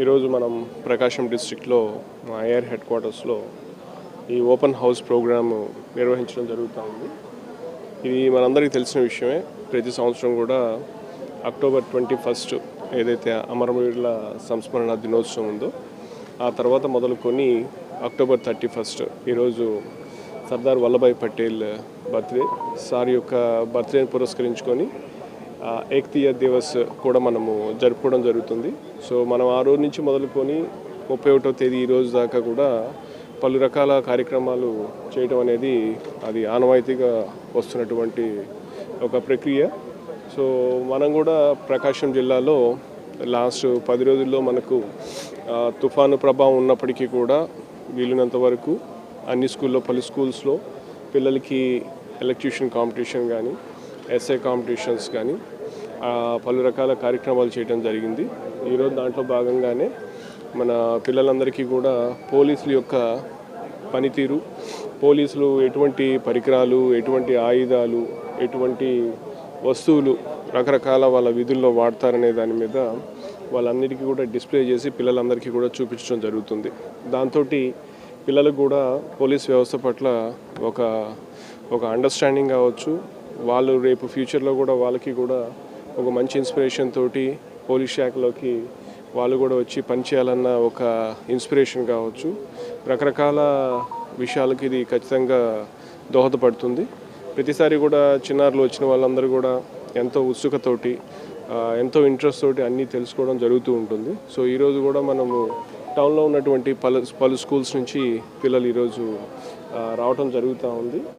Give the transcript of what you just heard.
ఈరోజు మనం ప్రకాశం డిస్టిక్లో మా ఐఆర్ హెడ్ క్వార్టర్స్లో ఈ ఓపెన్ హౌస్ ప్రోగ్రాము నిర్వహించడం జరుగుతూ ఉంది. ఇది మనందరికీ తెలిసిన విషయమే. ప్రతి సంవత్సరం కూడా అక్టోబర్ ట్వంటీ ఫస్ట్ ఏదైతే అమరవీరుల సంస్మరణ దినోత్సవం ఉందో ఆ తర్వాత మొదలుకొని అక్టోబర్ థర్టీ ఫస్ట్ ఈరోజు సర్దార్ వల్లభాయ్ పటేల్ బర్త్డే. సార్ యొక్క బర్త్డేని పురస్కరించుకొని ఏక్తీయ దివస్ కూడా మనము జరుపుకోవడం జరుగుతుంది. సో మనం ఆ రోజు నుంచి మొదలుకొని ముప్పై ఒకటో తేదీ ఈ రోజు దాకా కూడా పలు రకాల కార్యక్రమాలు చేయటం అనేది అది ఆనవాయితీగా వస్తున్నటువంటి ఒక ప్రక్రియ. సో మనం కూడా ప్రకాశం జిల్లాలో లాస్ట్ పది రోజుల్లో మనకు తుఫాను ప్రభావం ఉన్నప్పటికీ కూడా వీలున్నంత వరకు అన్ని స్కూల్లో పలు స్కూల్స్లో పిల్లలకి ఎలక్ట్యూషన్ కాంపిటీషన్ కానీ ఎస్ఏ కాంపిటీషన్స్ కానీ పలు రకాల కార్యక్రమాలు చేయడం జరిగింది. ఈరోజు దాంట్లో భాగంగానే మన పిల్లలందరికీ కూడా పోలీసుల యొక్క పనితీరు పోలీసులు ఎటువంటి పరికరాలు ఎటువంటి ఆయుధాలు ఎటువంటి వస్తువులు రకరకాల వాళ్ళ విధుల్లో వాడతారనే దాని మీద వాళ్ళందరికీ కూడా డిస్ప్లే చేసి పిల్లలందరికీ కూడా చూపించడం జరుగుతుంది. దాంతో పిల్లలకు కూడా పోలీస్ వ్యవస్థ పట్ల ఒక ఒక అండర్స్టాండింగ్ కావచ్చు వాళ్ళు రేపు ఫ్యూచర్లో కూడా వాళ్ళకి కూడా ఒక మంచి ఇన్స్పిరేషన్ తోటి పోలీస్ శాఖలోకి వాళ్ళు కూడా వచ్చి పనిచేయాలన్న ఒక ఇన్స్పిరేషన్ కావచ్చు. రకరకాల విషయాలకి ఇది ఖచ్చితంగా దోహదపడుతుంది. ప్రతిసారి కూడా చిన్నారులు వచ్చిన వాళ్ళందరూ కూడా ఎంతో ఉత్సుకతోటి ఎంతో ఇంట్రెస్ట్ తోటి అన్నీ తెలుసుకోవడం జరుగుతూ ఉంటుంది. సో ఈరోజు కూడా మనము టౌన్లో ఉన్నటువంటి పలు పలు స్కూల్స్ నుంచి పిల్లలు ఈరోజు రావటం జరుగుతూ ఉంది.